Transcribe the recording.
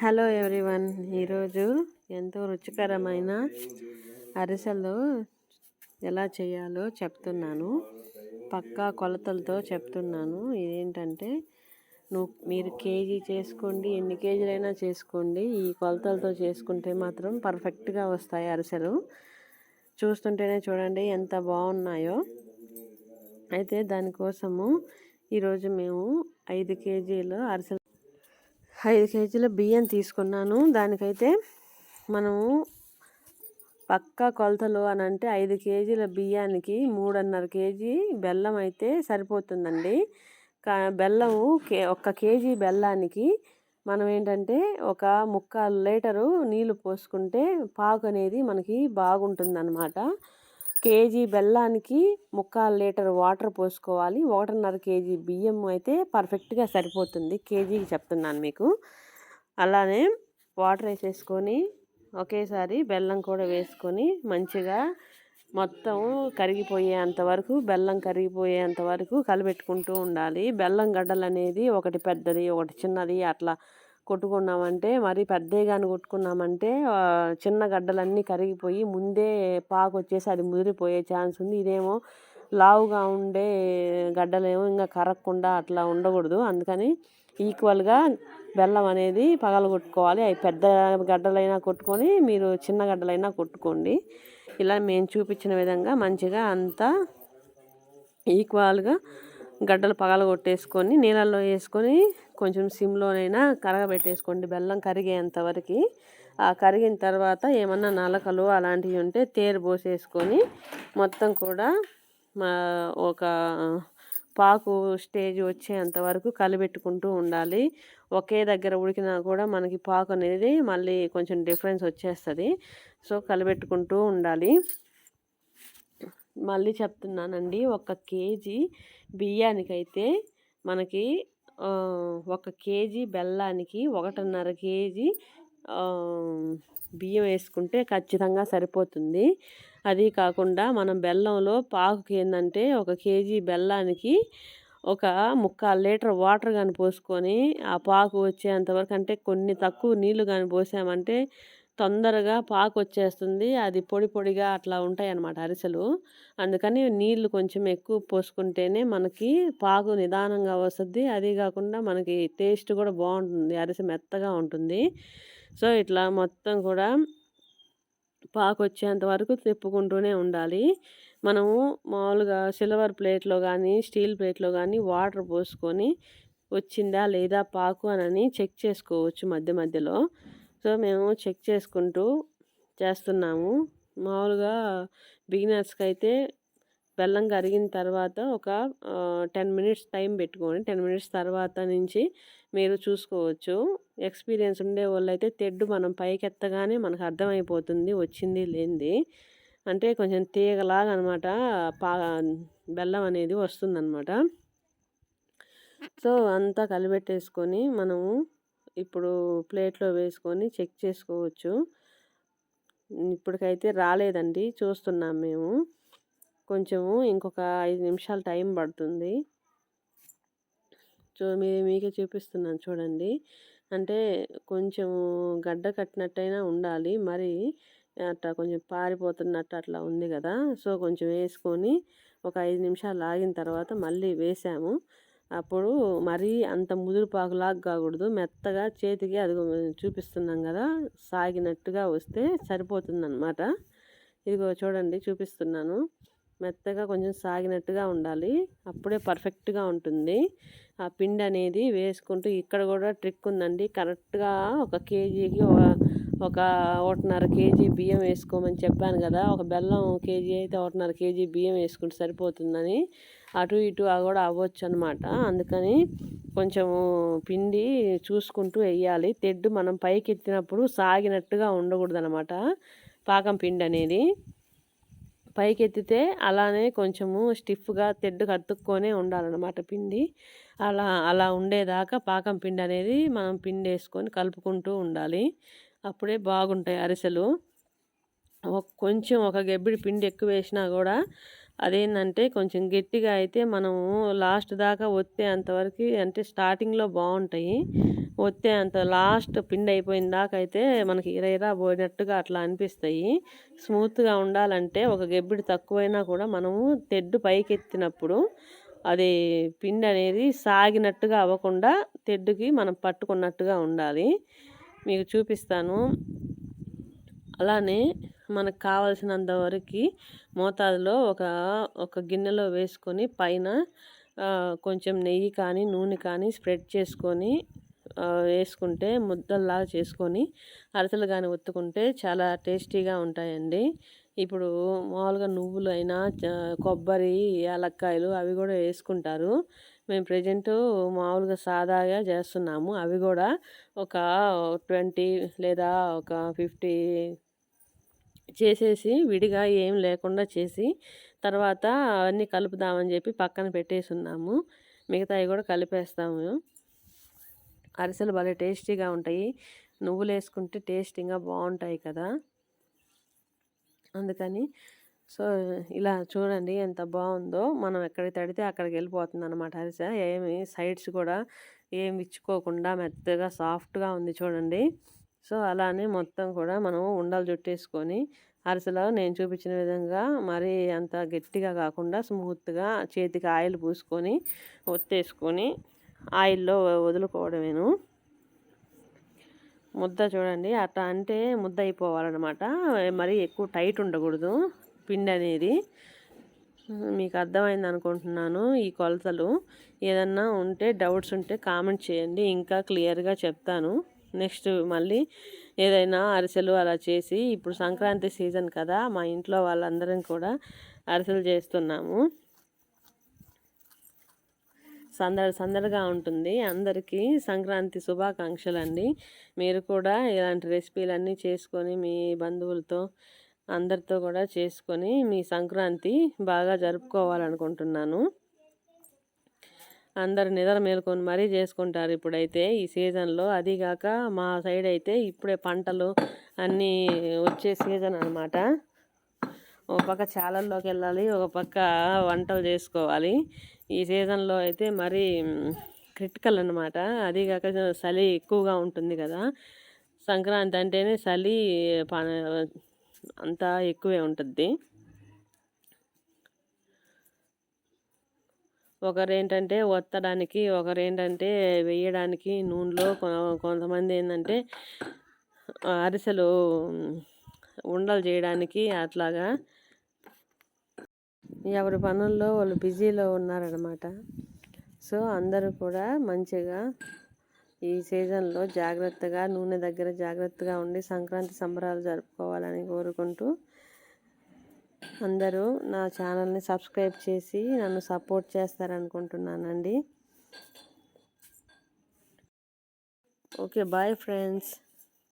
Hello everyone ఈరోజు ఎంతో రుచికరమైన అరిసెలు ఎలా చేయాలో చెప్తున్నాను. పక్కా కొలతలతో చెప్తున్నాను. ఇదేంటంటే నువ్వు మీరు కేజీ చేసుకోండి ఎన్ని కేజీలైనా చేసుకోండి. ఈ కొలతలతో చేసుకుంటే మాత్రం పర్ఫెక్ట్గా వస్తాయి అరిసెలు. చూస్తుంటేనే చూడండి ఎంత బాగున్నాయో. అయితే దానికోసము ఈరోజు మేము ఐదు కేజీలు అరిసెలు ఐదు కేజీల బియ్యం తీసుకున్నాను. దానికైతే మనము పక్కా కొలతలు అని అంటే ఐదు కేజీల బియ్యానికి మూడున్నర కేజీ బెల్లం అయితే సరిపోతుందండి. కా బెల్లము కే ఒక్క కేజీ బెల్లానికి మనం ఏంటంటే ఒక ముక్కాలు లీటరు నీళ్ళు పోసుకుంటే పాకు అనేది మనకి బాగుంటుందన్నమాట. కేజీ బెల్లానికి ముక్కాలు లీటర్ వాటర్ పోసుకోవాలి. ఒకటిన్నర కేజీ బియ్యం అయితే పర్ఫెక్ట్గా సరిపోతుంది. కేజీకి చెప్తున్నాను మీకు. అలానే వాటర్ వేసేసుకొని ఒకేసారి బెల్లం కూడా వేసుకొని మంచిగా మొత్తం కరిగిపోయేంత వరకు బెల్లం కరిగిపోయేంత వరకు కలిపెట్టుకుంటూ ఉండాలి. బెల్లం గడ్డలు అనేది ఒకటి పెద్దది ఒకటి చిన్నది అట్లా కొట్టుకున్నామంటే మరీ కానీ కొట్టుకున్నామంటే చిన్న గడ్డలన్నీ కరిగిపోయి ముందే పాకు వచ్చేసి అది ముదిరిపోయే ఛాన్స్ ఉంది. ఇదేమో లావుగా ఉండే గడ్డలేమో ఇంకా కరగకుండా అట్లా ఉండకూడదు. అందుకని ఈక్వల్గా బెల్లం అనేది పగలగొట్టుకోవాలి అవి పెద్ద గడ్డలైనా కొట్టుకొని మీరు చిన్న గడ్డలైనా కొట్టుకోండి. ఇలా మేము చూపించిన విధంగా మంచిగా అంతా ఈక్వల్గా గడ్డలు పగలగొట్టేసుకొని నీళ్ళల్లో వేసుకొని కొంచెం సిమ్లోనైనా కరగబెట్టేసుకోండి. బెల్లం కరిగేంతవరకు ఆ కరిగిన తర్వాత ఏమన్నా నలకలు అలాంటివి ఉంటే తేరు పోసేసుకొని మొత్తం కూడా మా ఒక పాకు స్టేజ్ వచ్చేంత వరకు కలిపెట్టుకుంటూ ఉండాలి. ఒకే దగ్గర ఉడికినా కూడా మనకి పాకు అనేది మళ్ళీ కొంచెం డిఫరెన్స్ వచ్చేస్తుంది. సో కలిపెట్టుకుంటూ ఉండాలి. మళ్ళీ చెప్తున్నానండి. ఒక కేజీ బియ్యానికైతే మనకి ఒక కేజీ బెల్లానికి ఒకటిన్నర కేజీ బియ్యం వేసుకుంటే ఖచ్చితంగా సరిపోతుంది. అది కాకుండా మనం బెల్లంలో పాకుకి ఏంటంటే ఒక కేజీ బెల్లానికి ఒక ముక్కాలు లీటర్ వాటర్ కానీ పోసుకొని ఆ పాకు వచ్చేంతవరకు అంటే కొన్ని తక్కువ నీళ్ళు కానీ పోసామంటే తొందరగా పాకు వచ్చేస్తుంది అది పొడి పొడిగా అట్లా ఉంటాయి అన్నమాట అరిసెలు. అందుకని నీళ్ళు కొంచెం ఎక్కువ పోసుకుంటేనే మనకి పాకు నిదానంగా వస్తుంది. అది కాకుండా మనకి టేస్ట్ కూడా బాగుంటుంది. అరిసె మెత్తగా ఉంటుంది. సో ఇట్లా మొత్తం కూడా పాకు వచ్చేంత వరకు తిప్పుకుంటూనే ఉండాలి. మనము మామూలుగా సిల్వర్ ప్లేట్లో కానీ స్టీల్ ప్లేట్లో కానీ వాటర్ పోసుకొని వచ్చిందా లేదా పాకు అని చెక్ చేసుకోవచ్చు మధ్య మధ్యలో. సో మేము చెక్ చేసుకుంటూ చేస్తున్నాము. మామూలుగా బిగినర్స్కి అయితే బెల్లం కరిగిన తర్వాత ఒక టెన్ మినిట్స్ టైం పెట్టుకొని టెన్ మినిట్స్ తర్వాత నుంచి మీరు చూసుకోవచ్చు. ఎక్స్పీరియన్స్ ఉండే వాళ్ళు అయితే తెడ్డు మనం పైకి ఎత్తగానే మనకు అర్థమైపోతుంది వచ్చింది లేనిది. అంటే కొంచెం తీగలాగా అనమాట పా బెల్లం అనేది వస్తుందన్నమాట. సో అంతా కలిపెట్టేసుకొని మనము ఇప్పుడు ప్లేట్లో వేసుకొని చెక్ చేసుకోవచ్చు. ఇప్పటికైతే రాలేదండి చూస్తున్నాం మేము. కొంచెము ఇంకొక ఐదు నిమిషాలు టైం పడుతుంది. చూ మీ మీకే చూపిస్తున్నాను చూడండి. అంటే కొంచెం గడ్డ కట్టినట్టయినా ఉండాలి. మరి అట్లా కొంచెం పారిపోతున్నట్టు అట్లా ఉంది కదా. సో కొంచెం వేసుకొని ఒక ఐదు నిమిషాలు ఆగిన తర్వాత మళ్ళీ వేసాము. అప్పుడు మరీ అంత ముదురుపాకులాగా కాకూడదు. మెత్తగా చేతికి అది చూపిస్తున్నాం కదా సాగినట్టుగా వస్తే సరిపోతుందన్నమాట. ఇదిగో చూడండి చూపిస్తున్నాను. మెత్తగా కొంచెం సాగినట్టుగా ఉండాలి. అప్పుడే పర్ఫెక్ట్గా ఉంటుంది. ఆ పిండి అనేది వేసుకుంటూ ఇక్కడ కూడా ట్రిక్ ఉందండి. కరెక్ట్గా ఒక కేజీకి ఒక ఒక ఒకటిన్నర కేజీ బియ్యం వేసుకోమని చెప్పాను కదా ఒక బెల్లం కేజీ అయితే ఒకటిన్నర కేజీ బియ్యం వేసుకుంటే సరిపోతుందని. అటు ఇటు కూడా అవ్వచ్చు అనమాట అందుకని కొంచెము పిండి చూసుకుంటూ వేయాలి. తెడ్డు మనం పైకి ఎత్తినప్పుడు సాగినట్టుగా ఉండకూడదు అనమాట పాకం పిండి అనేది. పైకి ఎత్తితే అలానే కొంచెము స్టిఫ్గా తెడ్డు కట్టుకొనే ఉండాలన్నమాట పిండి. అలా అలా ఉండేదాకా పాకం పిండి అనేది మనం పిండి వేసుకొని కలుపుకుంటూ ఉండాలి. అప్పుడే బాగుంటాయి అరిసెలు. కొంచెం ఒక గెబ్బిడి పిండి ఎక్కువ వేసినా కూడా అదేంటంటే కొంచెం గట్టిగా అయితే మనము లాస్ట్ దాకా ఒత్తే అంతవరకు అంటే స్టార్టింగ్లో బాగుంటాయి. ఒత్తే అంత లాస్ట్ పిండి అయిపోయిన దాకా అయితే మనకి ఇరైరా పోయినట్టుగా అట్లా అనిపిస్తాయి. స్మూత్గా ఉండాలంటే ఒక గెబ్బిడి తక్కువైనా కూడా మనము తెడ్డు పైకెత్తినప్పుడు అది పిండి అనేది సాగినట్టుగా అవ్వకుండా తెడ్డుకి మనం పట్టుకున్నట్టుగా ఉండాలి. మీకు చూపిస్తాను. అలానే మనకు కావలసినంత వరకు మోతాదులో ఒక ఒక గిన్నెలో వేసుకొని పైన కొంచెం నెయ్యి కానీ నూనె కానీ స్ప్రెడ్ చేసుకొని వేసుకుంటే ముద్దల్లాగా చేసుకొని అరసలు కానీ ఒత్తుకుంటే చాలా టేస్టీగా ఉంటాయండి. ఇప్పుడు మామూలుగా నువ్వులు అయినా కొబ్బరి యాలక్కాయలు అవి కూడా వేసుకుంటారు. మేము ప్రజెంట్ మామూలుగా సాదాగా చేస్తున్నాము. అవి కూడా ఒక ట్వంటీ లేదా ఒక ఫిఫ్టీ చేసేసి విడిగా ఏం లేకుండా చేసి తర్వాత అవన్నీ కలుపుదామని చెప్పి పక్కన పెట్టేసి ఉన్నాము మిగతావి కూడా కలిపేస్తాము. అరిసెలు భలే టేస్టీగా ఉంటాయి. నువ్వులు వేసుకుంటే టేస్టింగ్గా బాగుంటాయి కదా. అందుకని సో ఇలా చూడండి ఎంత బాగుందో మనం ఎక్కడికి తడితే అక్కడికి వెళ్ళిపోతుంది అనమాట అరిసె ఏమి సైడ్స్ కూడా ఏం ఇచ్చుకోకుండా మెత్తగా సాఫ్ట్గా ఉంది చూడండి. సో అలానే మొత్తం కూడా మనం ఉండలు చుట్టేసుకొని అరిసెలో నేను చూపించిన విధంగా మరీ అంత గట్టిగా కాకుండా స్మూత్గా చేతికి ఆయిల్ పూసుకొని ఒత్తేసుకొని ఆయిల్లో వదులుకోవడమేను. ముద్ద చూడండి అట్లా అంటే ముద్ద అయిపోవాలన్నమాట. మరీ ఎక్కువ టైట్ ఉండకూడదు. పిండి అనేది మీకు అర్థమైంది అనుకుంటున్నాను ఈ కొలతలు. ఏదన్నా ఉంటే డౌట్స్ ఉంటే కామెంట్ చేయండి. ఇంకా క్లియర్గా చెప్తాను. నెక్స్ట్ మళ్ళీ ఏదైనా అరిసెలు అలా చేసి ఇప్పుడు సంక్రాంతి సీజన్ కదా మా ఇంట్లో వాళ్ళందరం కూడా అరిసెలు చేస్తున్నాము. సందడి సందడిగా ఉంటుంది. అందరికీ సంక్రాంతి శుభాకాంక్షలు అండి మీరు కూడా ఇలాంటి రెసిపీలన్నీ చేసుకొని మీ బంధువులతో అందరితో కూడా చేసుకొని మీ సంక్రాంతి బాగా జరుపుకోవాలనుకుంటున్నాను. అందరు నిద్ర మేలుకొని మరీ చేసుకుంటారు ఇప్పుడైతే ఈ సీజన్లో. అదిగాక మా సైడ్ అయితే ఇప్పుడే పంటలు అన్నీ వచ్చే సీజన్ అనమాట ఒక పక్క చాలల్లోకి వెళ్ళాలి ఒక పక్క వంటలు చేసుకోవాలి. ఈ సీజన్లో అయితే మరీ క్రిటికల్ అనమాట అదిగాక చలి ఎక్కువగా ఉంటుంది కదా. సంక్రాంతి అంటేనే చలి అంతా ఎక్కువే ఉంటుంది ఒకరు ఏంటంటే ఒత్తడానికి ఒకరు ఏంటంటే వేయడానికి నూనెలో కొంతమంది ఏంటంటే అరిసెలు ఉండలు చేయడానికి అట్లాగా ఎవరి పనుల్లో వాళ్ళు బిజీలో ఉన్నారనమాట సో అందరూ కూడా మంచిగా ఈ సీజన్లో జాగ్రత్తగా నూనె దగ్గర జాగ్రత్తగా ఉండి సంక్రాంతి సంబరాలు జరుపుకోవాలని కోరుకుంటూ అందరూ నా ఛానల్ని సబ్స్క్రైబ్ చేసి నన్ను సపోర్ట్ చేస్తారనుకుంటున్నానండి. Okay bye friends.